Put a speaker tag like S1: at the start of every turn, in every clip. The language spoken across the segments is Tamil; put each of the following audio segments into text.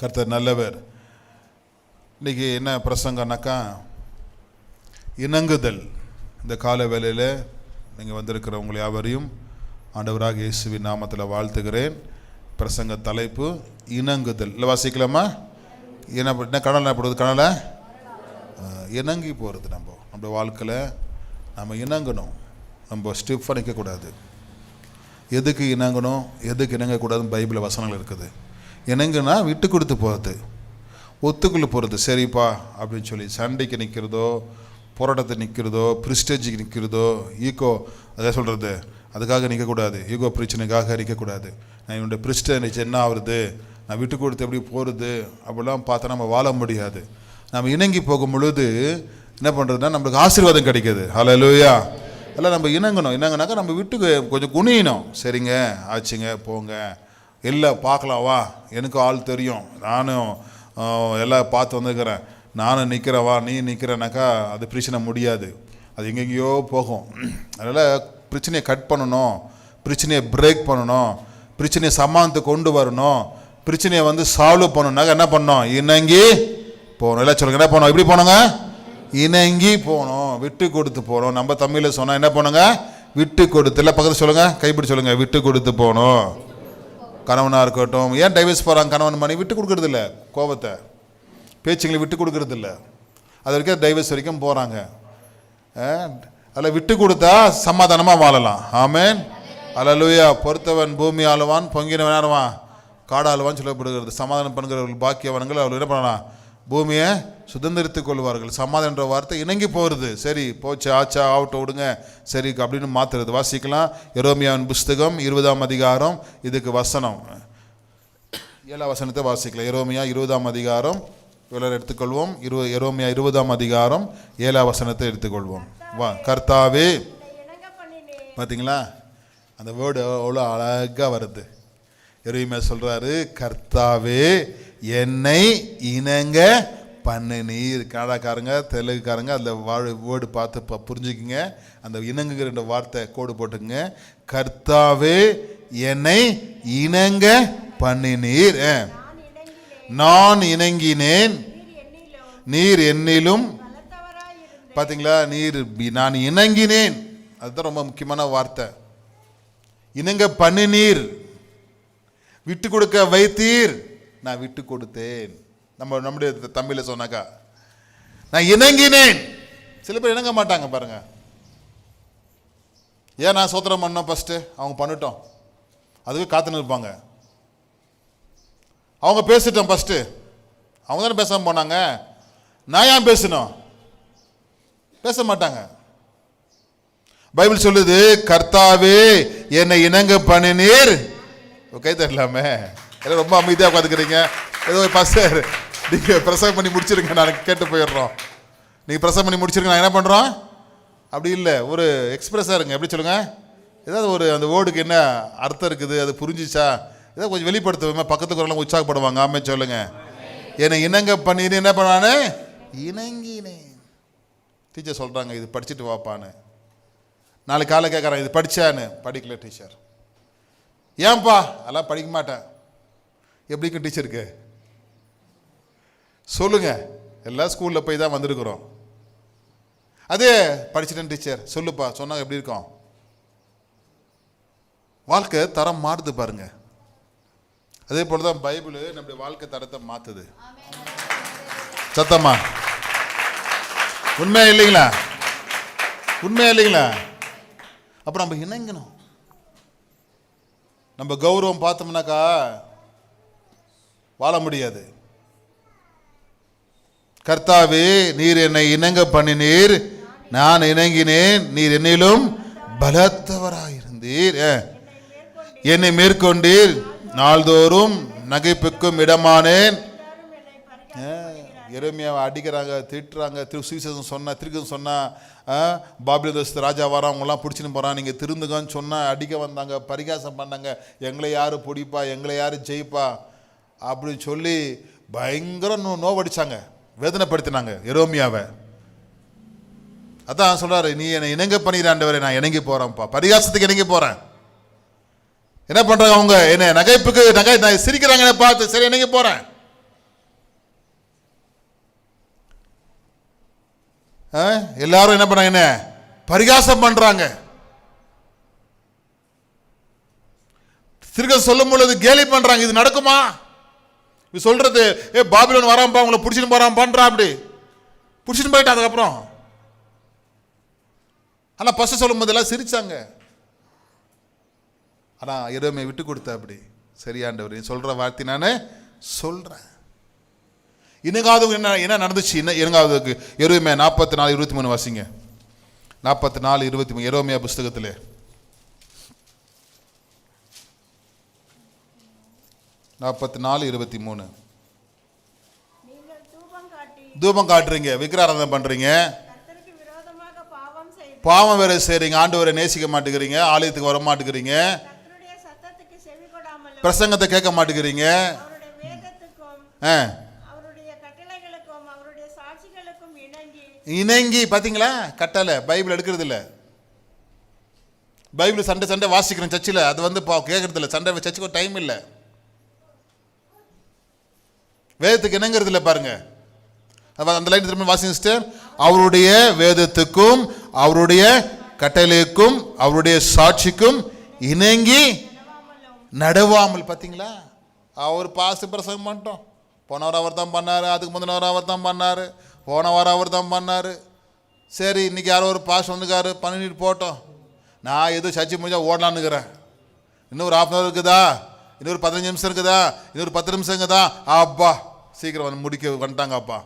S1: கர்த்தர் நல்லவர் இன்றைக்கி என்ன பிரசங்கம்னாக்கா இணங்குதல் இந்த கால வேலையில் நீங்கள் வந்திருக்கிறவங்க யாவரையும் ஆண்டவராக இயேசுவின் நாமத்தில் வாழ்த்துகிறேன் பிரசங்க தலைப்பு இணங்குதல் இல்லை வாசிக்கலாமா என்ன என்ன கடலை போடுறது கடலை இணங்கி போகிறது நம்ம நம்ம வாழ்க்கையில் நம்ம இணங்கணும் நம்ம ஸ்டிஃபாக நிற்கக்கூடாது எதுக்கு இணங்கணும் எதுக்கு இணங்கக்கூடாதுன்னு பைபிளில் வசனங்கள் இருக்குது இணங்குனா விட்டு கொடுத்து போகிறது ஒத்துக்குள்ளே போகிறது சரிப்பா அப்படின்னு சொல்லி சண்டைக்கு நிற்கிறதோ போராட்டத்தை நிற்கிறதோ பிரிஸ்டேஜிக்கு நிற்கிறதோ ஈகோ அதை சொல்கிறது அதுக்காக நிற்கக்கூடாது ஈகோ பிரச்சனைக்காக நிற்கக்கூடாது நான் என்னுடைய ப்ரிஸ்டேஜ் என்ன ஆகுறது நான் விட்டு கொடுத்து எப்படி போகிறது அப்படிலாம் பார்த்தா நம்ம வாழ முடியாது நம்ம இணங்கி போகும் பொழுது என்ன பண்ணுறதுனா நம்மளுக்கு ஆசீர்வாதம் கிடைக்கிது ஹலோ லூயா எல்லாம் நம்ம இணங்கணும் இணங்கினாக்கா நம்ம விட்டு கொஞ்சம் குனியணும் சரிங்க ஆச்சுங்க போங்க இல்லை பார்க்கலாம் வா எனக்கு ஆள் தெரியும் நானும் எல்லாம் பார்த்து வந்துக்கிறேன் நானும் நிற்கிறவா நீ நிற்கிறனாக்கா அது பிரச்சனை முடியாது அது எங்கெங்கேயோ போகும் அதனால் பிரச்சனையை கட் பண்ணணும் பிரச்சனையை பிரேக் பண்ணணும் பிரச்சனையை சமாளத்து கொண்டு வரணும் பிரச்சனையை வந்து சால்வ் பண்ணணுனாக்க என்ன பண்ணோம் இணங்கி போகணும் இல்லை சொல்லுங்கள் என்ன பண்ணோம் எப்படி போனோங்க இணங்கி போகணும் விட்டு கொடுத்து போகணும் நம்ம தமிழில் சொன்னால் என்ன பண்ணுங்க விட்டு கொடுத்து இல்லை பக்கத்தில் சொல்லுங்கள் கைப்பிடி சொல்லுங்கள் விட்டு கொடுத்து போகணும் கணவனாக இருக்கட்டும் ஏன் டைவர்ஸ் போகிறாங்க கணவன் மனைவி விட்டு கொடுக்குறதில்ல கோபத்தை பேச்சுங்களை விட்டு கொடுக்குறதில்ல அது வரைக்கும் டைவர்ஸ் வரைக்கும் போகிறாங்க அதில் விட்டு கொடுத்தா சமாதானமாக வாழலாம் ஆமேன் அலலுயா பொறுத்தவன் பூமி ஆளுவான் பொங்கினவன் ஆளுவான் காடாளுவான்னு சொல்லப்படுகிறது சமாதானம் பண்ணுறவர்கள் பாக்கியவனங்கள் அவர்கள் என்ன பண்ணலாம் பூமியை சுதந்திரித்து கொள்வார்கள் சமாதி என்ற வார்த்தை இணங்கி போகிறது சரி போச்சு ஆச்சா ஆவட்ட விடுங்க சரி அப்படின்னு மாற்றுறது வாசிக்கலாம் எரோமியாவின் புஸ்தகம் இருபதாம் அதிகாரம் இதுக்கு வசனம் ஏழா வசனத்தை வாசிக்கலாம் எரோமியா இருபதாம் அதிகாரம் இவளர் எடுத்துக்கொள்வோம் இரு எரோமியா இருபதாம் அதிகாரம் ஏழாம் வசனத்தை எடுத்துக்கொள்வோம் வா கர்த்தாவே பார்த்தீங்களா அந்த வேர்டு அவ்வளோ அழகாக வருது எரோமியா சொல்கிறாரு கர்த்தாவே என்னை இணங்க பண்ணினீர் கனடாக்காரங்க தெலுங்குக்காரங்க அந்த வாழ் வேர்டு பார்த்து இப்போ புரிஞ்சுக்குங்க அந்த இணங்குங்கிற வார்த்தை கோடு போட்டுங்க கர்த்தாவே என்னை இணங்க பண்ணினீர் நான் இணங்கினேன் நீர் என்னிலும் பார்த்தீங்களா நீர் நான் இணங்கினேன் அதுதான் ரொம்ப முக்கியமான வார்த்தை இணங்க பண்ணினீர் விட்டு கொடுக்க வைத்தீர் நான் விட்டு கொடுத்தேன் நம்ம நம்முடைய தமிழில் சொன்னாக்கா நான் இணங்கினேன் சில பேர் இணங்க மாட்டாங்க பாருங்க ஏன் நான் சோத்திரம் பண்ணோம் ஃபஸ்ட்டு அவங்க பண்ணிட்டோம் அதுக்கு காத்துன்னு இருப்பாங்க அவங்க பேசிட்டோம் ஃபஸ்ட்டு அவங்க தானே பேசாமல் போனாங்க நான் ஏன் பேசணும் பேச மாட்டாங்க பைபிள் சொல்லுது கர்த்தாவே என்னை இணங்க பண்ணினீர் கை தரலாமே எல்லாம் ரொம்ப அமைதியாக உட்காந்துக்கிறீங்க ஏதோ பஸ்டர் நீங்கள் பிரசவம் பண்ணி முடிச்சிருங்க நான் கேட்டு போயிடுறோம் நீங்கள் பிரசவம் பண்ணி முடிச்சிருங்க நான் என்ன பண்ணுறோம் அப்படி இல்லை ஒரு எக்ஸ்பிரஸாக இருங்க எப்படி சொல்லுங்கள் ஏதாவது ஒரு அந்த வேர்டுக்கு என்ன அர்த்தம் இருக்குது அது புரிஞ்சிச்சா ஏதாவது கொஞ்சம் வெளிப்படுத்துவோமே பக்கத்துக்கு வரலாம் உற்சாகப்படுவாங்க ஆமே சொல்லுங்கள் என்னை இணங்க பண்ணி என்ன பண்ணானே இணங்கினேன் டீச்சர் சொல்கிறாங்க இது படிச்சுட்டு வாப்பான்னு நாளைக்கு காலை கேட்குறேன் இது படித்தான்னு படிக்கல டீச்சர் ஏன்பா அதெல்லாம் படிக்க மாட்டேன் எப்படிங்க டீச்சருக்கு சொல்லுங்கள் எல்லா ஸ்கூலில் போய் தான் வந்திருக்கிறோம் அதே படிச்சிட்டேன் டீச்சர் சொல்லுப்பா சொன்னாங்க எப்படி இருக்கோம் வாழ்க்கை தரம் மாறுது பாருங்க அதே போல தான் பைபிள் நம்முடைய வாழ்க்கை தரத்தை மாற்றுது சத்தம்மா உண்மையா இல்லைங்களா உண்மையா இல்லைங்களா அப்புறம் நம்ம இணைங்கணும் நம்ம கௌரவம் பார்த்தோம்னாக்கா வாழ முடியாது கர்த்தாவே நீர் என்னை இணங்க பண்ணினீர் நான் இணங்கினேன் நீர் என்னிலும் பலத்தவராயிருந்தீர் என்னை மேற்கொண்டீர் நாள்தோறும் நகைப்புக்கும் இடமானேன் எருமையாக அடிக்கிறாங்க திட்டுறாங்க திரு சுவிசேஷம் சொன்னால் திருக்கம் சொன்னால் பாபிலதேசத்து ராஜா வரவங்களாம் பிடிச்சின்னு போகிறான் நீங்கள் திருந்துங்கன்னு சொன்னால் அடிக்க வந்தாங்க பரிகாசம் பண்ணாங்க எங்களை யார் பிடிப்பா எங்களை யார் ஜெயிப்பா அப்படின்னு சொல்லி பயங்கர நோ நோவடிச்சாங்க வேதனைப்படுத்தினாங்க எரோமியாவை அதான் சொல்கிறாரு நீ என்னை இணங்க பண்ணிடுற வரை நான் இணங்கி போகிறேன்ப்பா பரிகாசத்துக்கு இணங்கி போகிறேன் என்ன பண்ணுறாங்க அவங்க என்ன நகைப்புக்கு நகை நான் சிரிக்கிறாங்க என்ன பார்த்து சரி இணங்கி போகிறேன் எல்லாரும் என்ன பண்ணாங்க என்ன பரிகாசம் பண்ணுறாங்க திருக்க சொல்லும் பொழுது கேலி பண்ணுறாங்க இது நடக்குமா இப்படி சொல்கிறது ஏ பாபிலோன் வராம்பா உங்களை பிடிச்சின்னு போகிறான் பண்ணுறா அப்படி பிடிச்சின்னு போயிட்டா அதுக்கப்புறம் ஆனால் ஃபஸ்ட்டு சொல்லும் போதெல்லாம் சிரித்தாங்க ஆனால் இரவுமே விட்டு கொடுத்த அப்படி சரியாண்டவர் நீ சொல்கிற வார்த்தை நான் சொல்கிறேன் இனங்காவது என்ன என்ன நடந்துச்சு என்ன இனங்காவதுக்கு எருவுமே நாற்பத்தி நாலு இருபத்தி மூணு வாசிங்க நாற்பத்தி நாலு இருபத்தி மூணு எருமையா புஸ்தகத்தில் நாற்பத்தி நாலு இருபத்தி மூணு தூபம் காட்டுறீங்க விக்கிராரதம் பண்ணுறீங்க பாவம் வேற செய்கிறீங்க வரை நேசிக்க மாட்டேங்கிறீங்க ஆலயத்துக்கு வர மாட்டேங்கிறீங்க பிரசங்கத்தை கேட்க மாட்டேங்கிறீங்க ஆ இணங்கி பார்த்தீங்களா கட்டலை பைபிள் எடுக்கிறது இல்லை பைபிள் சண்டை சண்டை வாசிக்கிறேன் சர்ச்சில் அது வந்து கேட்குறது இல்லை சண்டை சர்ச்சுக்கு டைம் இல்லை வேதத்துக்கு இல்லை பாருங்க அந்த லைன் திரும்ப வாசிங்க அவருடைய வேதத்துக்கும் அவருடைய கட்டளைக்கும் அவருடைய சாட்சிக்கும் இணங்கி நடவாமல் பார்த்தீங்களா அவர் பாசு பிரசங்கம் பண்ணிட்டோம் போனவர் அவர் தான் பண்ணார் அதுக்கு வாரம் அவர் தான் பண்ணார் போன வாரம் அவர் தான் பண்ணார் சரி இன்னைக்கு யாரோ ஒரு பாஸ் வந்துக்காரு பண்ணிட்டு போட்டோம் நான் எதுவும் சர்ச்சை முடிஞ்சால் ஓடலான்னுக்குறேன் இன்னும் ஒரு ஆஃப் அன் இருக்குதா இன்னொரு பதினஞ்சு நிமிஷம் இருக்குதா இன்னொரு பத்து நிமிஷம் இருக்குதா அப்பா சீக்கிரம் வந்து முடிக்க வந்துட்டாங்க அப்பா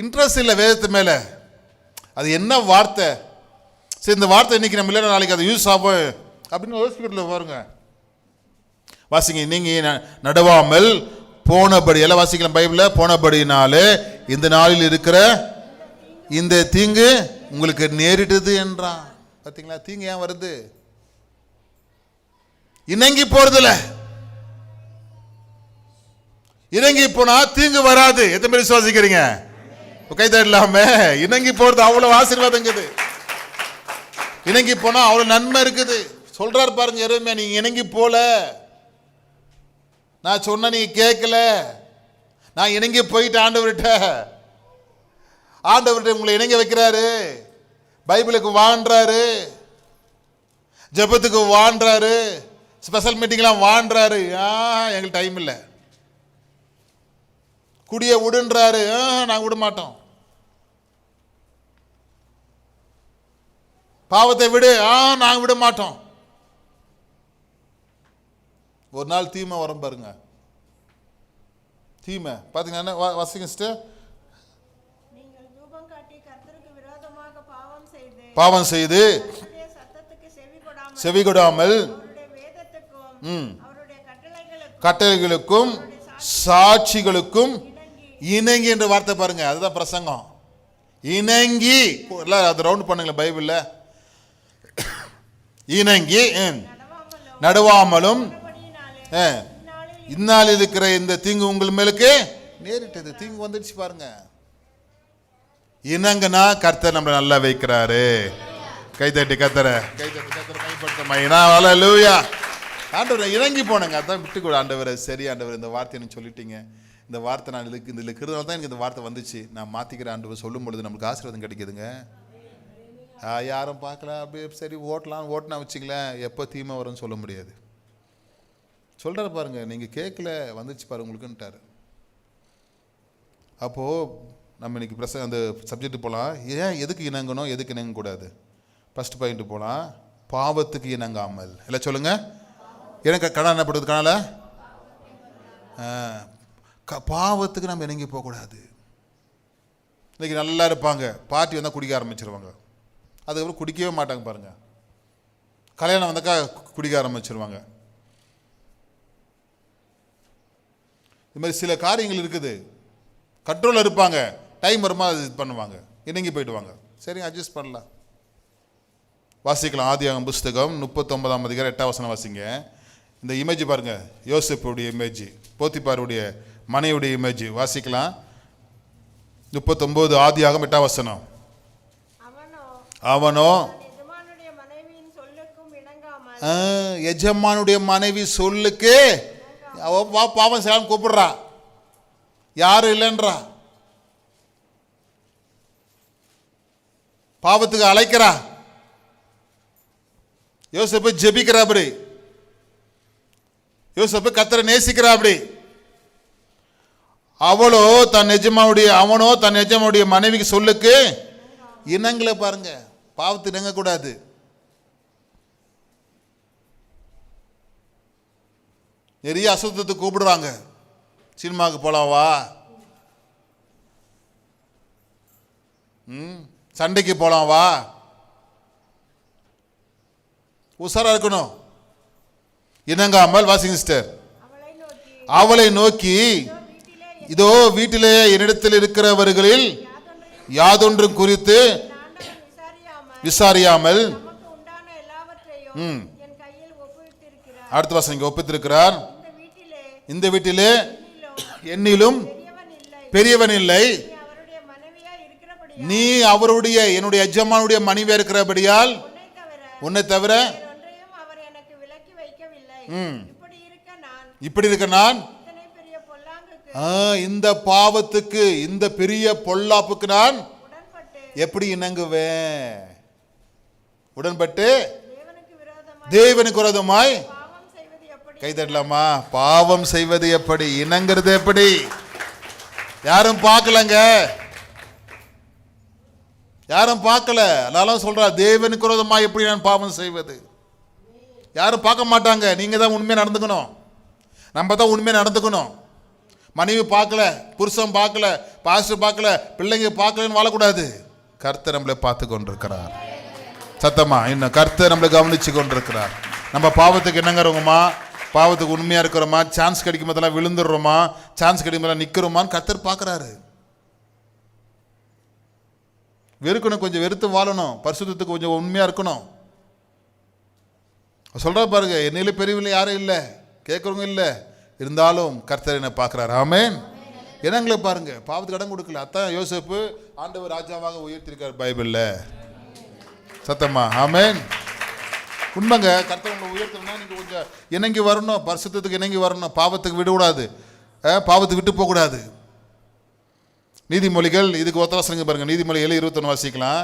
S1: இன்ட்ரெஸ்ட் இல்லை வேதத்து மேலே அது என்ன வார்த்தை சரி இந்த வார்த்தை இன்றைக்கி நம்ம இல்லை நாளைக்கு அது யூஸ் ஆகும் அப்படின்னு ஹாஸ்பிட்டலில் பாருங்க வாசிங்க நீங்கள் நடவாமல் போனபடி எல்லாம் வாசிக்கலாம் பைபிளில் போனபடினாலே இந்த நாளில் இருக்கிற இந்த தீங்கு உங்களுக்கு நேரிட்டது என்றான் பார்த்தீங்களா தீங்கு ஏன் வருது இணங்கி போறதில்ல இணங்கி போனா தீங்கு வராது எத்தனை பேர் விசுவாசிக்கிறீங்க கை தடலாம இணங்கி போறது அவ்வளவு ஆசீர்வாதங்குது இணங்கி போனா அவ்வளவு நன்மை இருக்குது சொல்றார் பாருங்க எருமையா நீங்க இணங்கி போல நான் சொன்ன நீங்க கேட்கல நான் இணங்கி போயிட்டு ஆண்டவர்கிட்ட ஆண்டவர்கிட்ட உங்களை இணங்க வைக்கிறாரு பைபிளுக்கு வாண்டாரு ஜபத்துக்கு வாண்டாரு ஸ்பெஷல் மீட்டிங்லாம் வான்றாரு ஆ எங்களுக்கு டைம் இல்லை குடியை விடுன்றாரு ஆ நாங்கள் விட மாட்டோம் பாவத்தை விடு ஆ நாங்கள் விட மாட்டோம் ஒரு நாள் தீமை வரும் பாருங்க தீமை பார்த்தீங்கன்னா சிஸ்டர் பாவம் செய்து செவி கொடாமல் கட்டளைகளுக்கும் சாட்சிகளுக்கும் இணங்கி என்ற வார்த்தை பாருங்க அதுதான் பிரசங்கம் இணங்கி எல்லாம் அது ரவுண்ட் பண்ணுங்களேன் பைபிளில் இணங்கி நடுவாமலும் இந்நாள் இருக்கிற இந்த தீங்கு உங்கள் மேலுக்கு நேரிட்டது தீங்கு வந்துடுச்சு பாருங்க இணங்குனா கர்த்த நம்ம நல்லா வைக்கிறாரு கைதட்டி கத்தரை கைதட்டி கத்தரை பயன்படுத்த மைனா வள லூயா ஆண்டவர் இறங்கி போனேங்க அதான் விட்டு கூட ஆண்டவர் சரி ஆண்டவர் இந்த எனக்கு சொல்லிட்டீங்க இந்த வார்த்தை நான் இதுக்கு இந்த இருக்கிறதுனால தான் எனக்கு இந்த வார்த்தை வந்துச்சு நான் மாற்றிக்கிற ஆண்டவர் சொல்லும் பொழுது நமக்கு ஆசீர்வாதம் கிடைக்குதுங்க யாரும் பார்க்கல அப்படியே சரி ஓட்டலாம் ஓட்டினா வச்சுங்களேன் எப்போ தீமை வரும்னு சொல்ல முடியாது சொல்கிற பாருங்கள் நீங்கள் கேட்கல வந்துச்சு பாரு உங்களுக்குன்ட்டார் அப்போது நம்ம இன்றைக்கி பிரச அந்த சப்ஜெக்ட் போகலாம் ஏன் எதுக்கு இணங்கணும் எதுக்கு இணங்கக்கூடாது ஃபஸ்ட் பாயிண்ட்டு போகலாம் பாவத்துக்கு இணங்காமல் இல்லை சொல்லுங்கள் எனக்கு கடன் என்ன என்னப்படுது கனால பாவத்துக்கு நம்ம இணங்கி போகக்கூடாது இன்றைக்கி நல்லா இருப்பாங்க பார்ட்டி வந்தால் குடிக்க ஆரம்பிச்சிருவாங்க அதுக்கப்புறம் குடிக்கவே மாட்டாங்க பாருங்கள் கல்யாணம் வந்தாக்கா குடிக்க ஆரம்பிச்சிருவாங்க இது மாதிரி சில காரியங்கள் இருக்குது கண்ட்ரோலில் இருப்பாங்க டைம் வருமா அது பண்ணுவாங்க இணங்கி போயிடுவாங்க சரி அட்ஜஸ்ட் பண்ணலாம் வாசிக்கலாம் ஆதி ஆகும் புஸ்தகம் முப்பத்தொன்பதாம் அதிகாரம் எட்டாம் வசனம் வாசிங்க இந்த இமேஜ் பாருங்கள் யோசிப்புடைய இமேஜ் போத்திப்பாருடைய மனைவியுடைய இமேஜ் வாசிக்கலாம் முப்பத்தொம்போது ஆதியாகம் எட்டாம் வசனம் அவனோ எஜமானுடைய மனைவி சொல்லுக்கு அவ பாவம் செய்யலாம் கூப்பிடுறா யாரும் இல்லைன்றா பாவத்துக்கு அழைக்கிறா யோசிப்பு ஜெபிக்கிறா அப்படி யோசப்பு கத்தரை நேசிக்கிறா அப்படி அவளோ தன் எஜமாவுடைய அவனோ தன் எஜமாவுடைய மனைவிக்கு சொல்லுக்கு இனங்களை பாருங்க பாவத்து கூடாது நிறைய அசுத்தத்தை கூப்பிடுறாங்க சினிமாவுக்கு போகலாம் வா ம் சண்டைக்கு போகலாம் வா உஷாராக இருக்கணும் இணங்காமல் வாசிங் சிஸ்டர் அவளை நோக்கி இதோ வீட்டிலே என்னிடத்தில் இருக்கிறவர்களில் யாதொன்றும் குறித்து விசாரியாமல் அடுத்த வாசம் இங்கே ஒப்பித்திருக்கிறார் இந்த வீட்டிலே என்னிலும் பெரியவன் இல்லை நீ அவருடைய என்னுடைய எஜமானுடைய மனைவியா இருக்கிறபடியால் உன்னை தவிர இப்படி இருக்க நான் இந்த பாவத்துக்கு இந்த பெரிய பொல்லாப்புக்கு நான் எப்படி இணங்குவேன் உடன்பட்டு தேவனுக்கு விரோதமாய் கைதடலாமா பாவம் செய்வது எப்படி இணங்கிறது எப்படி யாரும் பார்க்கலங்க யாரும் பார்க்கல அதனால சொல்றா தேவனுக்கு விரோதமாக எப்படி நான் பாவம் செய்வது யாரும் பார்க்க மாட்டாங்க நீங்கள் தான் உண்மையாக நடந்துக்கணும் நம்ம தான் உண்மையாக நடந்துக்கணும் மனைவி பார்க்கல புருஷன் பார்க்கல பாஸ்டர் பார்க்கல பிள்ளைங்க பார்க்கலன்னு வாழக்கூடாது கருத்தை நம்மளை பார்த்து கொண்டிருக்கிறார் சத்தமா இன்னும் கர்த்தர் நம்மளை கவனித்து கொண்டிருக்கிறார் நம்ம பாவத்துக்கு என்னங்கிறவங்கம்மா பாவத்துக்கு உண்மையாக இருக்கிறோமா சான்ஸ் கிடைக்கும் போதெல்லாம் விழுந்துடுறோமா சான்ஸ் கிடைக்கும் போதெல்லாம் நிற்கிறோமான்னு கர்த்தர் பார்க்குறாரு வெறுக்கணும் கொஞ்சம் வெறுத்து வாழணும் பரிசுத்தத்துக்கு கொஞ்சம் உண்மையாக இருக்கணும் சொல்கிறா பாருங்க என்னையிலே பெரியவில் யாரும் இல்லை கேட்குறவங்க இல்லை இருந்தாலும் கர்த்தர் என்னை பார்க்குறாரு ஆமேன் இனங்களை பாருங்க பாவத்துக்கு இடம் கொடுக்கல அத்தான் யோசப்பு ஆண்டவர் ராஜாவாக உயர்த்திருக்கார் பைபிளில் சத்தம்மா ஆமேன் உண்மைங்க கர்த்தர் உங்களை உயர்த்தணும்னா நீங்கள் கொஞ்சம் இணங்கி வரணும் பரிசுத்தத்துக்கு இணங்கி வரணும் பாவத்துக்கு விடக்கூடாது பாவத்துக்கு விட்டு போகக்கூடாது நீதிமொழிகள் இதுக்கு ஒத்தவசங்க பாருங்கள் நீதிமொழி ஏழு இருபத்தொன்று வாசிக்கலாம்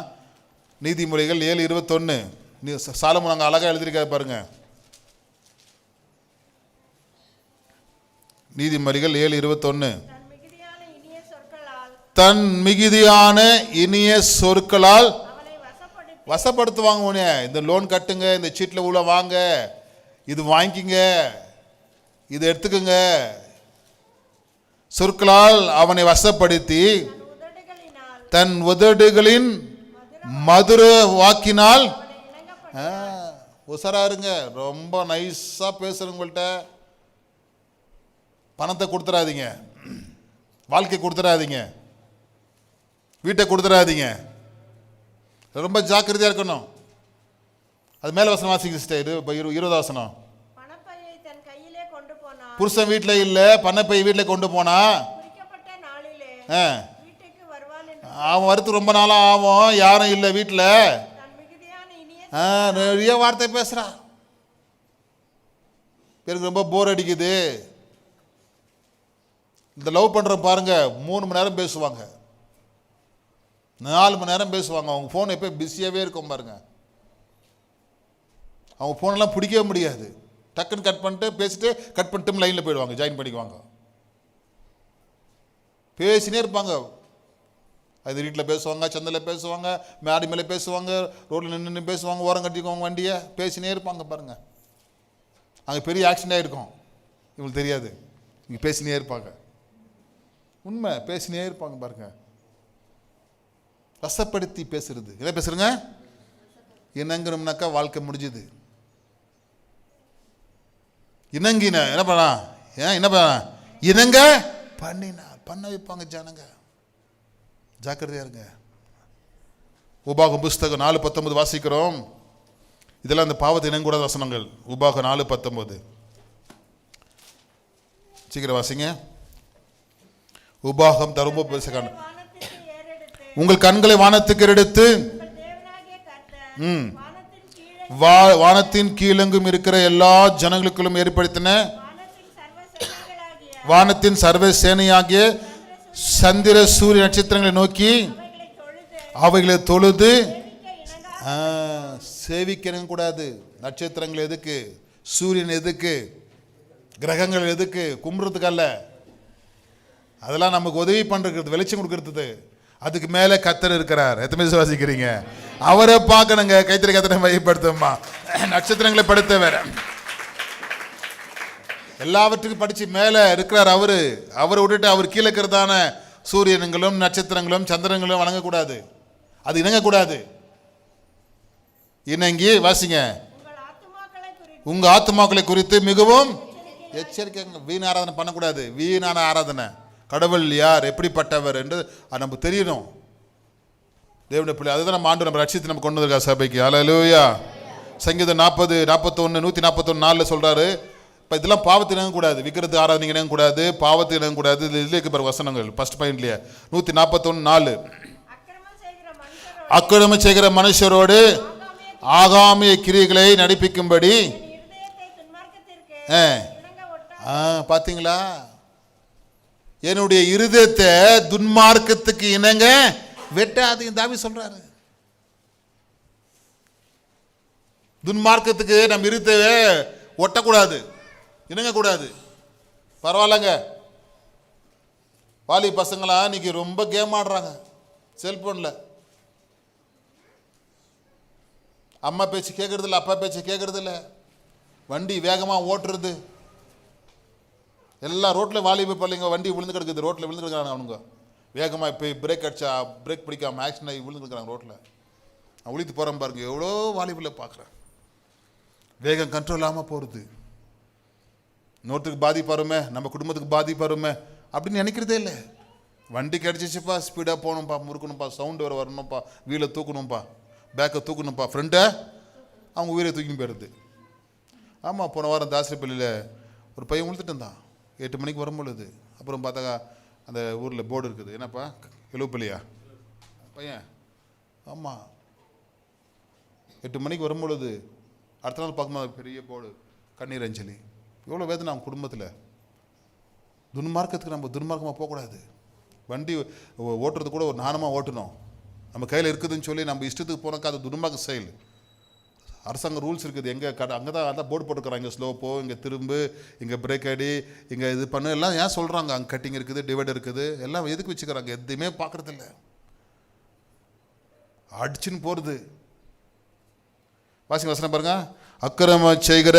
S1: நீதிமொழிகள் ஏழு இருபத்தொன்று நீ சாலமுன் நாங்கள் அழகாக எழுதியிருக்காது பாருங்க நீதிமொழிகள் ஏழு இருபத்தொன்னு தன் மிகுதியான இனிய சொற்களால் வசப்படுத்துவாங்க உனே இந்த லோன் கட்டுங்க இந்த சீட்டில் உள்ள வாங்க இது வாங்கிக்கிங்க இது எடுத்துக்கோங்க சொற்களால் அவனை வசப்படுத்தி தன் உதடுகளின் மதுர வாக்கினால் உசரா இருங்க ரொம்ப நைஸாக பேசுகிறவங்கள்ட்ட பணத்தை கொடுத்துடாதீங்க வாழ்க்கை கொடுத்துடாதீங்க வீட்டை கொடுத்துடாதீங்க ரொம்ப ஜாக்கிரதையாக இருக்கணும் அது மேலே வசனம் வாசிக்க சிஸ்டர் இருபது வசனம் புருஷன் வீட்டில் இல்லை பண்ணப்பை வீட்டில் கொண்டு போனா அவன் வருத்து ரொம்ப நாளாக ஆகும் யாரும் இல்லை வீட்டில் நிறைய வார்த்தை பேசுகிறான் எனக்கு ரொம்ப போர் அடிக்குது இந்த லவ் பண்ணுற பாருங்க மூணு மணி நேரம் பேசுவாங்க நாலு மணி நேரம் பேசுவாங்க அவங்க ஃபோன் எப்போ பிஸியாகவே இருக்கும் பாருங்க அவங்க ஃபோனெல்லாம் பிடிக்கவே முடியாது டக்குன்னு கட் பண்ணிட்டு பேசிட்டு கட் பண்ணிட்டு லைனில் போயிடுவாங்க ஜாயின் பண்ணிக்குவாங்க பேசினே இருப்பாங்க அது வீட்டில் பேசுவாங்க சந்தையில் பேசுவாங்க மேடி மேலே பேசுவாங்க ரோட்டில் நின்று நின்று பேசுவாங்க ஓரம் கட்டிக்குவாங்க வண்டியை பேசினே இருப்பாங்க பாருங்கள் அங்கே பெரிய ஆக்சிடென்ட் இருக்கும் இவங்களுக்கு தெரியாது இங்கே பேசினே இருப்பாங்க உண்மை பேசினே இருப்பாங்க பாருங்கள் ரசப்படுத்தி பேசுறது என்ன பேசுறங்க இணங்கணும்னாக்கா வாழ்க்கை முடிஞ்சுது இணங்கின என்ன ஏன் என்ன பண்ணலாம் இணங்க பண்ணினா பண்ண வைப்பாங்க ஜனங்க ஜாக்கிரதையா இருங்க உபாகம் புஸ்தகம் நாலு பத்தொன்பது வாசிக்கிறோம் இதெல்லாம் அந்த பாவத்தை இணங்கூடாத வசனங்கள் உபாகம் நாலு பத்தொன்பது சீக்கிரம் வாசிங்க உபாகம் தருமபுரசகான உங்கள் கண்களை வானத்துக்கு எடுத்து ம் வா வானத்தின் கீழெங்கும் இருக்கிற எல்லா ஜனங்களுக்குள்ளும் ஏற்படுத்தின வானத்தின் சர்வ சேனையாகிய சந்திர சூரிய நட்சத்திரங்களை நோக்கி அவைகளை தொழுது சேவிக்கணும் கூடாது நட்சத்திரங்கள் எதுக்கு சூரியன் எதுக்கு கிரகங்கள் எதுக்கு கும்புறதுக்கு அல்ல அதெல்லாம் நமக்கு உதவி பண்ணுறது வெளிச்சம் கொடுக்கறது அதுக்கு மேலே கத்தர் இருக்கிறார் எத்தனை விசுவாசிக்கிறீங்க அவரை பார்க்கணுங்க கைத்தறி கத்தனை மையப்படுத்தம்மா நட்சத்திரங்களை படுத்த வேற எல்லாவற்றுக்கும் படித்து மேலே இருக்கிறார் அவர் அவரை விட்டுட்டு அவர் கீழே இருக்கிறதான சூரியனுங்களும் நட்சத்திரங்களும் சந்திரங்களும் வணங்கக்கூடாது அது இணங்கக்கூடாது இணங்கி வாசிங்க உங்கள் ஆத்மாக்களை குறித்து மிகவும் எச்சரிக்கைங்க வீண ஆராதனை பண்ணக்கூடாது வீணான ஆராதனை கடவுள் யார் எப்படிப்பட்டவர் என்று அது நமக்கு தெரியணும் தேவனுடைய பிள்ளை அதுதான் நம்ம ஆண்டு நம்ம ரட்சித்து நம்ம கொண்டு வந்திருக்கா சபைக்கு அலையா சங்கீதம் நாற்பது நாற்பத்தொன்று நூற்றி நாற்பத்தொன்று நாலில் சொல்கிறாரு இப்போ இதெல்லாம் பாவத்தில் இணங்கக்கூடாது விக்கிரத்து ஆராதனை இணங்கக்கூடாது பாவத்தில் இணங்கக்கூடாது இது இதில் இருக்கிற வசனங்கள் ஃபஸ்ட் பாயிண்ட்லையே நூற்றி நாற்பத்தொன்று நாலு அக்கிரம செய்கிற மனுஷரோடு ஆகாமிய கிரிகளை நடிப்பிக்கும்படி ஆ பார்த்தீங்களா என்னுடைய இருதயத்தை துன்மார்க்கத்துக்கு இணங்க வெட்டாதையும் தாவி சொல்கிறாரு துன்மார்க்கத்துக்கு நம்ம இருதயத்தை ஒட்டக்கூடாது இணங்கக்கூடாது பரவாயில்லங்க வாலி பசங்களா இன்றைக்கி ரொம்ப கேம் ஆடுறாங்க செல்ஃபோனில் அம்மா பேச்சு கேட்குறதில்ல அப்பா பேச்சு கேட்குறதில்ல வண்டி வேகமாக ஓட்டுறது எல்லா ரோட்டில் வாலிப பள்ளிங்க வண்டி விழுந்து கிடக்குது ரோட்டில் விழுந்து கிடக்கிறாங்க அவனுங்க வேகமாக இப்போ பிரேக் அடிச்சா பிரேக் பிடிக்காம ஆக்சிடென்ட் ஆகி விழுந்து கிடக்கிறாங்க ரோட்டில் நான் ஒழித்து போகிறேன் பாருங்க எவ்வளோ வாலிபில் பார்க்குறேன் வேகம் கண்ட்ரோல் இல்லாமல் போகிறது இன்னொருத்துக்கு பாதிப்பு வருமே நம்ம குடும்பத்துக்கு பாதிப்பு வருமே அப்படின்னு நினைக்கிறதே இல்லை வண்டி கிடச்சிச்சுப்பா ஸ்பீடாக போகணும்ப்பா முறுக்கணும்ப்பா சவுண்டு வர வரணும்ப்பா வீலை தூக்கணும்ப்பா பேக்கை தூக்கணும்ப்பா ஃப்ரெண்டை அவங்க உயிரை தூக்கி போயிடுது ஆமாம் போன வாரம் தாசிரிப்பள்ளியில் ஒரு பையன் விழுந்துட்டு இருந்தான் எட்டு மணிக்கு வரும் பொழுது அப்புறம் பார்த்தாக்கா அந்த ஊரில் போர்டு இருக்குது என்னப்பா எழுவப்பள்ளியா பையன் ஆமாம் எட்டு மணிக்கு வரும் பொழுது அடுத்த நாள் பார்க்கும்போது பெரிய போர்டு கண்ணீர் அஞ்சலி எவ்வளோ வேதனை அவங்க குடும்பத்தில் துன்மார்க்கத்துக்கு நம்ம துன்மார்க்கமாக போகக்கூடாது வண்டி ஓட்டுறது கூட ஒரு நாணமாக ஓட்டணும் நம்ம கையில் இருக்குதுன்னு சொல்லி நம்ம இஷ்டத்துக்கு போனாக்கா அது துன்மார்க்க செயல் அரசாங்க ரூல்ஸ் இருக்குது எங்கே கடை அங்கே தான் அதான் போர்டு போட்டுக்கிறாங்க இங்கே ஸ்லோப்போ இங்கே திரும்பு இங்கே பிரேக் அடி இங்கே இது பண்ணு எல்லாம் ஏன் சொல்கிறாங்க அங்கே கட்டிங் இருக்குது டிவைடர் இருக்குது எல்லாம் எதுக்கு வச்சுக்கிறாங்க எதுவுமே பார்க்குறதில்ல அடிச்சுன்னு போகிறது வாசிங்க வசனம் பாருங்க அக்கிரம செய்கிற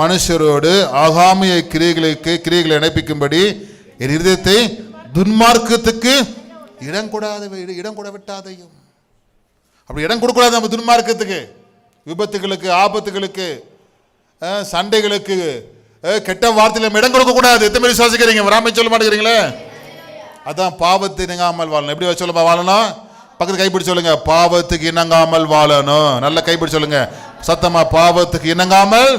S1: மனுஷரோடு ஆகாமிய கிரியைகளுக்கு கிரியைகளை இணைப்பிக்கும்படி என் இருதயத்தை துன்மார்க்கத்துக்கு இடம் கூடாத இடம் கூட விட்டாதையும் அப்படி இடம் கொடுக்கூடாது நம்ம துன்மார்க்கத்துக்கு விபத்துகளுக்கு ஆபத்துகளுக்கு சண்டைகளுக்கு கெட்ட வார்த்தையில் நம்ம இடம் கொடுக்கக்கூடாது எத்தனை பேர் விசுவாசிக்கிறீங்க வராமல் சொல்ல மாட்டேங்கிறீங்களே அதான் பாவத்தை இணங்காமல் வாழணும் எப்படி சொல்லுமா வாழணும் பக்கத்து கைப்பிடி சொல்லுங்க பாவத்துக்கு இணங்காமல் வாழணும் நல்லா கைப்பிடி சொல்லுங்க சத்தமா பாவத்துக்கு இணங்காமல்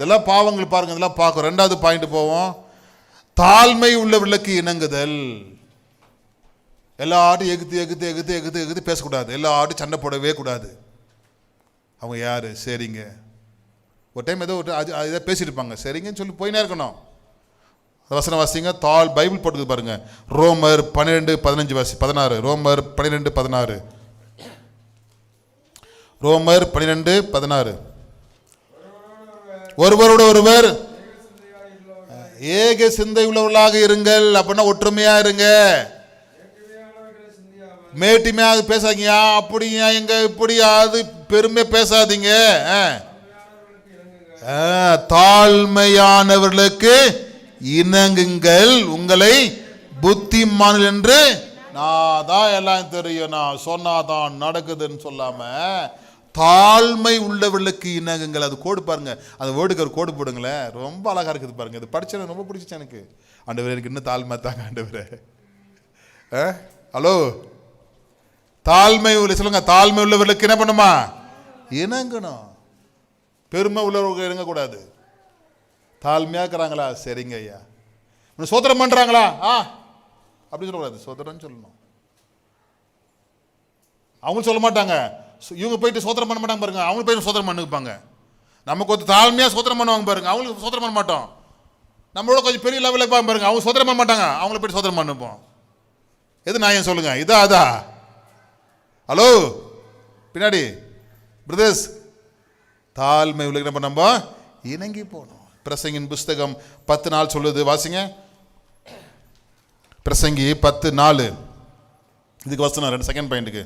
S1: இதெல்லாம் பாவங்கள் பாருங்கள் இதெல்லாம் பார்க்கும் ரெண்டாவது பாயிண்ட் போவோம் தாழ்மை உள்ள விளக்கு இணங்குதல் எல்லா ஆட்டும் எகுத்து எகுத்து எகுத்து எகுத்து எகுத்து பேசக்கூடாது எல்லா ஆட்டும் சண்டை போடவே கூடாது அவங்க யார் சரிங்க ஒரு டைம் ஏதோ ஒரு அது இதை பேசியிருப்பாங்க சரிங்கன்னு சொல்லி போயினே இருக்கணும் வசன வாசிங்க தாள் பைபிள் போட்டு பாருங்கள் ரோமர் பன்னிரெண்டு பதினஞ்சு வாசி பதினாறு ரோமர் பன்னிரெண்டு பதினாறு ரோமர் பன்னிரெண்டு பதினாறு ஒருவரோட ஒருவர் ஏக சிந்தை உள்ளவர்களாக இருங்கள் அப்படின்னா ஒற்றுமையா இருங்க மேட்டிமையாக பேசாதீங்க அப்படியா எங்க இப்படி அது பெருமை பேசாதீங்க தாழ்மையானவர்களுக்கு இணங்குங்கள் உங்களை புத்திமான் என்று நான் தான் எல்லாம் தெரியும் நான் சொன்னாதான் நடக்குதுன்னு சொல்லாமல் தாழ்மை உள்ளவர்களுக்கு இன்னகங்கள் அது கோடு பாருங்கள் அந்த வேர்டுக்கு ஒரு கோடு போடுங்களேன் ரொம்ப அழகாக இருக்குது பாருங்கள் இது படித்தேன் ரொம்ப பிடிச்சிச்சு எனக்கு ஆண்டவர் எனக்கு இன்னும் தாழ்மை தாங்க ஆண்டவர் ஹலோ தாழ்மை உள்ள சொல்லுங்க தாழ்மை உள்ளவர்களுக்கு என்ன பண்ணுமா இணங்கணும் பெருமை உள்ளவர்கள் இணங்கக்கூடாது தாழ்மையாக இருக்கிறாங்களா சரிங்க ஐயா சோதனம் பண்ணுறாங்களா ஆ அப்படின்னு சொல்லக்கூடாது சோதனம் சொல்லணும் அவங்க சொல்ல மாட்டாங்க இவங்க போயிட்டு சோதனம் பண்ண மாட்டாங்க பாருங்க அவங்க போயிட்டு சோதனம் பண்ணிப்பாங்க நமக்கு ஒரு தாழ்மையாக சோதனம் பண்ணுவாங்க பாருங்க அவங்களுக்கு சோதனம் பண்ண மாட்டோம் நம்மளோட கொஞ்சம் பெரிய லெவலில் இருப்பாங்க பாருங்க அவங்க சோதனம் பண்ண மாட்டாங்க அவங்கள போய்ட்டு சோதனம் பண்ணிப்போம் எது நான் ஏன் சொல்லுங்க இதா அதா ஹலோ பின்னாடி பிரதர்ஸ் தாழ்மை உள்ள நம்ம நம்ம இணங்கி போனோம் பிரசங்கின் புஸ்தகம் பத்து நாள் சொல்லுது வாசிங்க பிரசங்கி பத்து நாலு இதுக்கு வசனம் ரெண்டு செகண்ட் பாயிண்ட்டுக்கு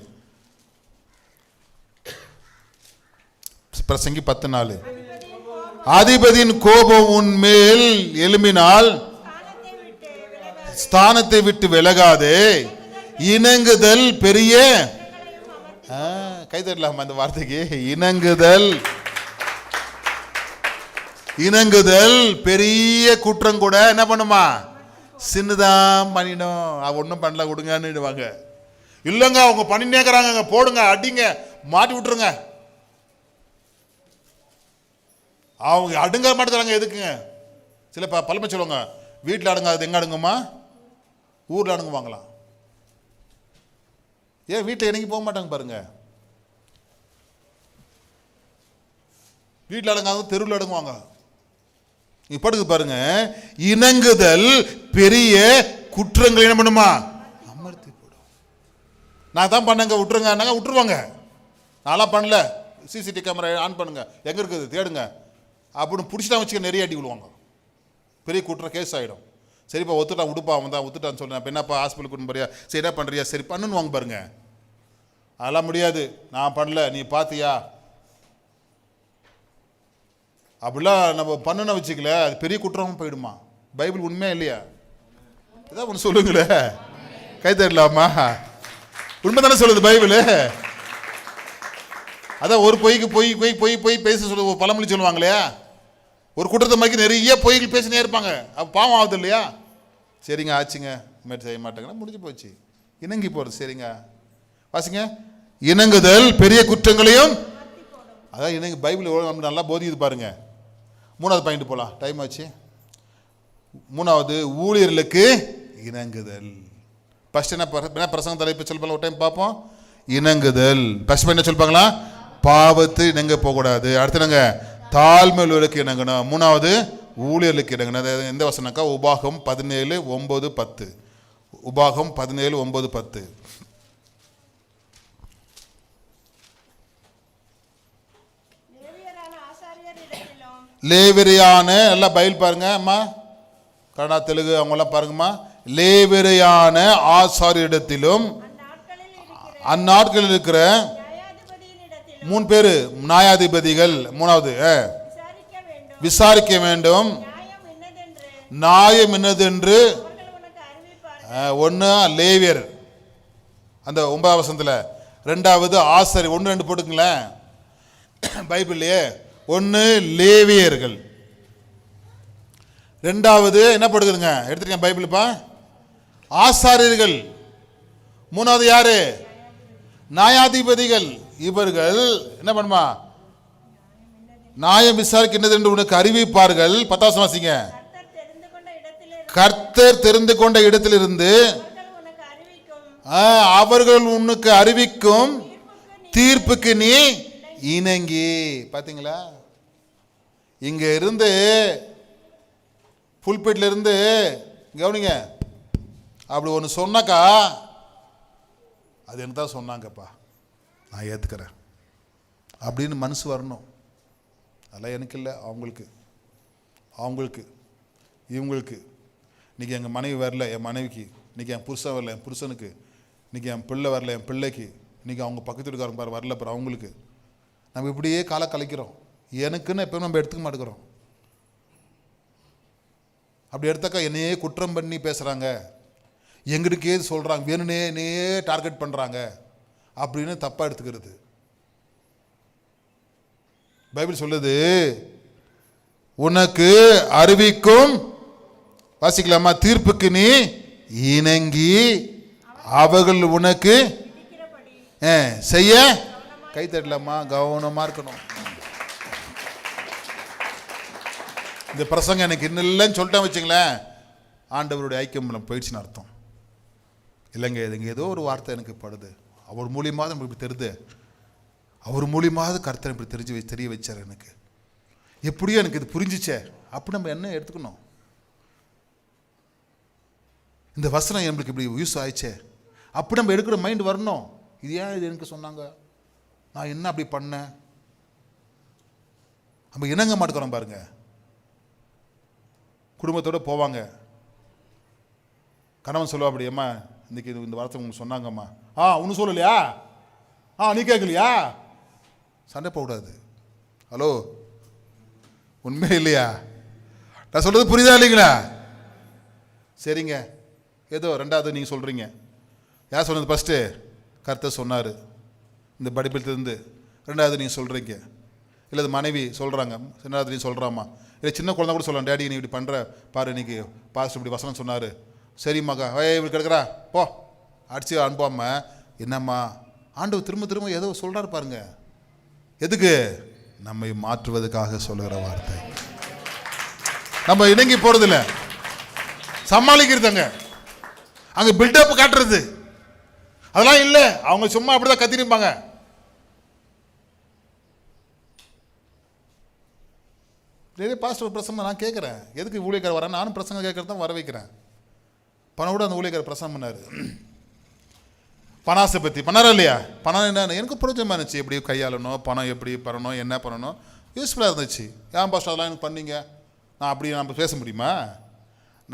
S1: பிரசங்கி பத்து நாள் அதிபதியின் கோபம் உன்மேல் எழும்பினால் ஸ்தானத்தை விட்டு விலகாதே இணங்குதல் பெரிய கைதட்டலாமா அந்த வார்த்தைக்கு இணங்குதல் இணங்குதல் பெரிய குற்றம் கூட என்ன பண்ணுமா சின்னதான் பண்ணிடும் அவ ஒன்றும் பண்ணல கொடுங்கன்னுடுவாங்க இல்லைங்க அவங்க பண்ணினேக்கிறாங்க போடுங்க அடிங்க மாட்டி விட்டுருங்க அவங்க அடுங்க மாட்டேறாங்க எதுக்குங்க சில ப பழமை சொல்லுவாங்க வீட்டில் அடுங்காது எங்கே அடங்குமா ஊரில் அடங்குவாங்களாம் ஏன் வீட்டில் இணங்கி போக மாட்டாங்க பாருங்கள் வீட்டில் அடங்காங்க தெருவில் அடங்குவாங்க இப்படுக்கு பாருங்க இணங்குதல் பெரிய குற்றங்கள் என்ன பண்ணுமா அமர்த்தி போடும் நான் தான் பண்ணங்க விட்டுருங்க விட்டுருவாங்க நான்லாம் பண்ணல சிசிடிவி கேமரா ஆன் பண்ணுங்க எங்கே இருக்குது தேடுங்க அப்படின்னு பிடிச்சிட்டா வச்சுக்க நிறைய அடி விழுவாங்க பெரிய கூட்டுற கேஸ் ஆகிடும் சரிப்பா ஒத்துட்டா உடுப்பா அவன் தான் ஒத்துட்டான்னு சொல்கிறேன் இப்போ என்னப்பா ஹாஸ்பிட்டலுக்கு கொண்டு போறியா சரி என்ன பண்ணுறியா சரி பண்ணுன்னு வாங்க பாருங்க அதெல்லாம் முடியாது நான் பண்ணல நீ பார்த்தியா அப்படிலாம் நம்ம பண்ணுன்னு வச்சுக்கல அது பெரிய குற்றமும் போயிடுமா பைபிள் உண்மையா இல்லையா ஏதாவது ஒன்று சொல்லுங்களேன் கை தரலாமா உண்மை தானே சொல்லுது பைபிள் அதான் ஒரு பொய்க்கு பொய் பொய் பொய் பொய் பேச சொல்லு பழமொழி சொல்லுவாங்களே ஒரு கூட்டத்தை மாதிரி நிறைய பொய்கள் பேசினே இருப்பாங்க அப்போ பாவம் ஆகுது இல்லையா சரிங்க ஆச்சுங்க இனிமேட்டு செய்ய மாட்டேங்க முடிஞ்சு போச்சு இணங்கி போகிறது சரிங்க வாசிங்க இணங்குதல் பெரிய குற்றங்களையும் அதான் இணங்கு பைபிள் நம்ம நல்லா போதியது பாருங்கள் மூணாவது பாயிண்ட் போகலாம் டைம் ஆச்சு மூணாவது ஊழியர்களுக்கு இணங்குதல் ஃபஸ்ட் என்ன பிரசங்க தலைப்பு சொல்லுவாங்க ஒரு டைம் பார்ப்போம் இணங்குதல் ஃபஸ்ட் என்ன சொல்லுப்பாங்களா பாவத்து இணங்க போகக்கூடாது அடுத்து நாங்கள் தாழ்மையில் உள்ளவர்களுக்கு இணங்கணும் மூணாவது ஊழியர்களுக்கு இணங்கணும் அதாவது எந்த வசனக்கா உபாகம் பதினேழு ஒம்பது பத்து உபாகம் பதினேழு ஒம்பது பத்து லேவிரியான எல்லாம் பயில் பாருங்க அம்மா கனடா தெலுங்கு அவங்கெல்லாம் பாருங்கம்மா லேவிரியான ஆசாரியிடத்திலும் அந்நாட்களில் இருக்கிற மூணு பேர் நியாயாதிபதிகள் மூணாவது விசாரிக்க வேண்டும் நியாயம் என்னதென்று ஒன்று லேவியர் அந்த ஒன்பதாம் வசனத்தில் ரெண்டாவது ஆசரி ஒன்று ரெண்டு போட்டுங்களேன் பைபிள்லையே ஒன்று லேவியர்கள் ரெண்டாவது என்ன போடுக்குதுங்க எடுத்துருக்கேன் பைபிள்ப்பா ஆசாரியர்கள் மூணாவது யார் நியாயாதிபதிகள் இவர்கள் என்ன பண்ணுமா நியாயம் விசாரிக்கின்றது என்று உனக்கு அறிவிப்பார்கள் பத்தாசம் வாசிங்க கர்த்தர் தெரிந்து கொண்ட இடத்திலிருந்து அவர்கள் உனக்கு அறிவிக்கும் தீர்ப்புக்கு நீ இணங்கி பார்த்தீங்களா இங்கே இருந்து புல்பீட்ல இருந்து கவனிங்க அப்படி ஒன்று சொன்னாக்கா அது என்ன தான் சொன்னாங்கப்பா நான் ஏற்றுக்கிறேன் அப்படின்னு மனசு வரணும் அதெல்லாம் எனக்கு இல்லை அவங்களுக்கு அவங்களுக்கு இவங்களுக்கு இன்றைக்கி எங்கள் மனைவி வரல என் மனைவிக்கு இன்றைக்கி என் புருஷன் வரல என் புருஷனுக்கு இன்றைக்கி என் பிள்ளை வரல என் பிள்ளைக்கு இன்றைக்கி அவங்க பக்கத்து வீட்டுக்காரங்க பாரு வரல அப்புறம் அவங்களுக்கு நம்ம இப்படியே காலை கலைக்கிறோம் எனக்குன்னு எப்போயுமே நம்ம எடுத்துக்க மாட்டேங்கிறோம் அப்படி எடுத்தாக்கா என்னையே குற்றம் பண்ணி பேசுகிறாங்க எங்களுக்கே சொல்கிறாங்க வேணுனே என்னையே டார்கெட் பண்ணுறாங்க அப்படின்னு தப்பாக எடுத்துக்கிறது பைபிள் சொல்லுது உனக்கு அறிவிக்கும் வாசிக்கலாமா தீர்ப்புக்கு நீ இணங்கி அவர்கள் உனக்கு செய்ய கை தட்டலாமா கவனமாக இருக்கணும் இந்த பிரசங்கம் எனக்கு இன்னும் இல்லைன்னு சொல்லிட்டேன் வச்சுங்களேன் ஆண்டவருடைய ஐக்கியம் போயிடுச்சுன்னு அர்த்தம் இல்லைங்க இதுங்க ஏதோ ஒரு வார்த்தை எனக்கு படுது அவர் மூலியமாக தான் இப்படி தெரிது அவர் மூலியமாக கருத்தை இப்படி தெரிஞ்சு தெரிய வச்சார் எனக்கு எப்படியோ எனக்கு இது புரிஞ்சிச்சே அப்படி நம்ம என்ன எடுத்துக்கணும் இந்த வசனம் எங்களுக்கு இப்படி யூஸ் ஆயிடுச்சே அப்படி நம்ம எடுக்கிற மைண்ட் வரணும் இது ஏன் இது எனக்கு சொன்னாங்க நான் என்ன அப்படி பண்ணேன் நம்ம இணங்க மாட்டுக்கிறோம் பாருங்க குடும்பத்தோடு போவாங்க கணவன் சொல்லுவா அப்படி அம்மா இன்றைக்கி இந்த வார்த்தை உங்களுக்கு சொன்னாங்கம்மா ஆ ஒன்றும் சொல்லலையா ஆ நீ கேட்கலையா சண்டை போகக்கூடாது ஹலோ உண்மை இல்லையா நான் சொல்கிறது புரியுதா இல்லைங்களா சரிங்க ஏதோ ரெண்டாவது நீங்கள் சொல்கிறீங்க யார் சொன்னது ஃபஸ்ட்டு கருத்தை சொன்னார் இந்த படிப்பிலிருந்து ரெண்டாவது நீங்கள் சொல்கிறீங்க இல்லை மனைவி சொல்கிறாங்க சின்னாவது நீ சொல்கிறாம்மா இல்லை சின்ன குழந்தை கூட சொல்லலாம் டேடி நீ இப்படி பண்ணுற பாரு இன்றைக்கி பாஸ்ட் இப்படி வசனம் சொன்னார் சரிம்மாக்கா ஏ இப்படி கிடக்குறா போ அடித்து அனுப்பாமல் என்னம்மா ஆண்டவர் திரும்ப திரும்ப ஏதோ சொல்கிறார் பாருங்க எதுக்கு நம்மை மாற்றுவதற்காக சொல்லுகிற வார்த்தை நம்ம இணங்கி போகிறதில்ல சமாளிக்கிறதுங்க அங்கே பில்டப் காட்டுறது அதெல்லாம் இல்லை அவங்க சும்மா அப்படிதான் கத்திருப்பாங்க நிறைய பாஸ்டர் பிரசங்கம் நான் கேட்குறேன் எதுக்கு ஊழியக்காரர் வரேன் நானும் பிரசங்க கேட்குறது தான் வர வைக்கிறேன் பணம் கூட அந்த ஊழியக்காரர் பிரசங்கம் பண்ணார் பணாசை பற்றி பணம் இல்லையா பணம் என்ன எனக்கு பிடிச்சமாக இருந்துச்சு எப்படி கையாளணும் பணம் எப்படி பண்ணணும் என்ன பண்ணணும் யூஸ்ஃபுல்லாக இருந்துச்சு ஏன் பாஸ்டர் அதெல்லாம் எனக்கு பண்ணீங்க நான் அப்படி நம்ம பேச முடியுமா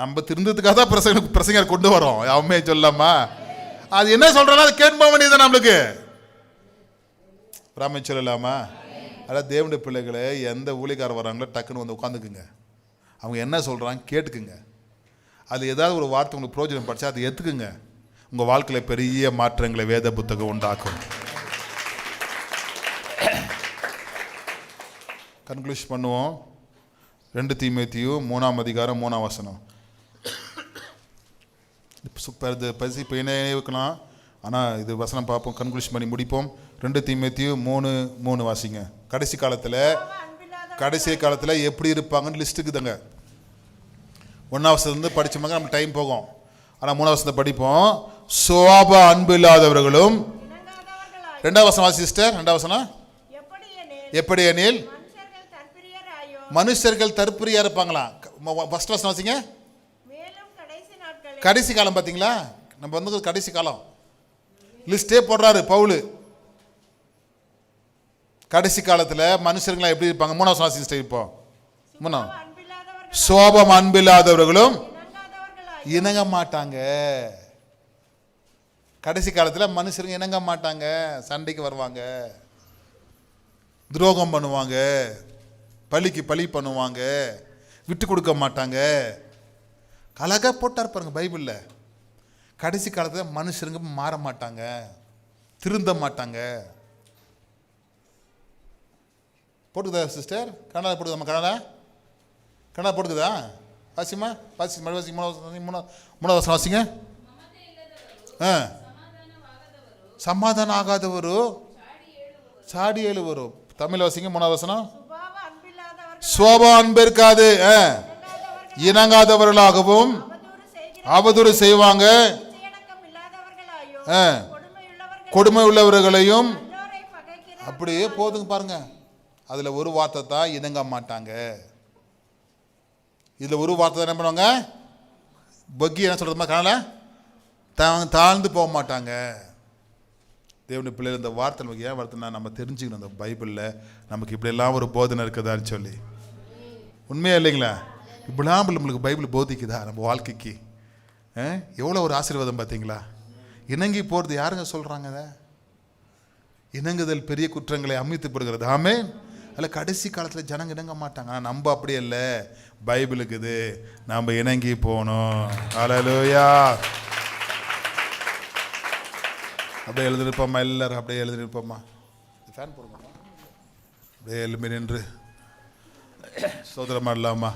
S1: நம்ம திருந்ததுக்காக தான் பிரசங்க பிரசங்கர் கொண்டு வரோம் அவமே சொல்லாமா அது என்ன சொல்கிறோன்னா அது கேட்ப வேண்டியது நம்மளுக்கு ராமன் சொல்லலாமா அதாவது தேவனுடைய பிள்ளைகளை எந்த ஊழிக்காரர் வராங்களோ டக்குன்னு வந்து உட்காந்துக்குங்க அவங்க என்ன சொல்கிறாங்க கேட்டுக்குங்க அது ஏதாவது ஒரு வார்த்தை உங்களுக்கு ப்ரோஜனம் படித்தா அதை ஏற்றுக்குங்க உங்கள் வாழ்க்கையில் பெரிய மாற்றங்களை வேத புத்தகம் உண்டாக்கும் கன்க்ளூஷ் பண்ணுவோம் ரெண்டு தீமேத்தியும் மூணாம் அதிகாரம் மூணாம் வசனம் இது பசி என்ன இருக்கலாம் ஆனால் இது வசனம் பார்ப்போம் கன்க்ளூஷன் பண்ணி முடிப்போம் ரெண்டு தீமேத்தியும் மூணு மூணு வாசிங்க கடைசி காலத்தில் கடைசி காலத்தில் எப்படி இருப்பாங்கன்னு லிஸ்ட்டுக்கு தாங்க ஒன்றாம் வருஷத்துலேருந்து படித்தோம்னா நம்ம டைம் போகும் ஆனால் மூணாம் வருஷத்தை படிப்போம் சுவாப அன்பு இல்லாதவர்களும் ரெண்டாவது வசனா சிஸ்டர் ரெண்டாவது வசனா எப்படி எனில் மனுஷர்கள் தற்பரியா இருப்பாங்களா ஃபர்ஸ்ட் வசனம் வச்சிங்க கடைசி காலம் பார்த்தீங்களா நம்ம வந்து கடைசி காலம் லிஸ்டே போடுறாரு பவுலு கடைசி காலத்தில் மனுஷர்களாக எப்படி இருப்பாங்க மூணாவது வசனம் சிஸ்டர் இப்போ மூணாம் சோபம் அன்பில்லாதவர்களும் இணங்க மாட்டாங்க கடைசி காலத்தில் மனுஷருங்க இணங்க மாட்டாங்க சண்டைக்கு வருவாங்க துரோகம் பண்ணுவாங்க பழிக்கு பழி பண்ணுவாங்க விட்டு கொடுக்க மாட்டாங்க கலக போட்டார் பாருங்க பைபிளில் கடைசி காலத்தில் மனுஷருங்க மாற மாட்டாங்க திருந்த மாட்டாங்க போட்டுக்குதா சிஸ்டர் கனடா போட்டுக்குதா கனடா கனடா போட்டுக்குதா வாசிமா வாசி மறு வாசி மூணாவது மூணாவது மூணாவது வாசிங்க ஆ சமாதானம் ஆகாதவரு சாடி ஏழுவரு தமிழ் வசிங்க மூணாவது சோபா அன்பு இருக்காது இணங்காதவர்களாகவும் அவதூறு செய்வாங்க கொடுமை உள்ளவர்களையும் அப்படியே போதுங்க பாருங்க அதில் ஒரு வார்த்தை தான் இணங்க மாட்டாங்க இதில் ஒரு வார்த்தை தான் என்ன பண்ணுவாங்க பக்கி என்ன சொல்கிறது மாதிரி தாழ்ந்து போக மாட்டாங்க தேவனுடைய பிள்ளைகள் இந்த வார்த்தை நமக்கு ஏன் வார்த்தைனா நம்ம தெரிஞ்சுக்கணும் இந்த பைபிளில் நமக்கு இப்படியெல்லாம் ஒரு போதனை இருக்குதான்னு சொல்லி உண்மையா இல்லைங்களா இப்படிலாம் நம்மளுக்கு பைபிள் போதிக்குதா நம்ம வாழ்க்கைக்கு எவ்வளோ ஒரு ஆசீர்வாதம் பார்த்தீங்களா இணங்கி போகிறது யாருங்க சொல்கிறாங்க அதை இணங்குதல் பெரிய குற்றங்களை அமைத்து பெறுகிறது ஆமே அதில் கடைசி காலத்தில் ஜனங்க இணங்க மாட்டாங்க ஆனால் நம்ம அப்படி இல்லை பைபிளுக்குது நம்ம இணங்கி போகணும் அலலோயா அப்படியே எழுதிருப்போம்மா எல்லாரும் அப்படியே எழுதிருப்போம்மா ஃபேன் அப்படியே எழுமி நின்று சோதரமா இல்லாமா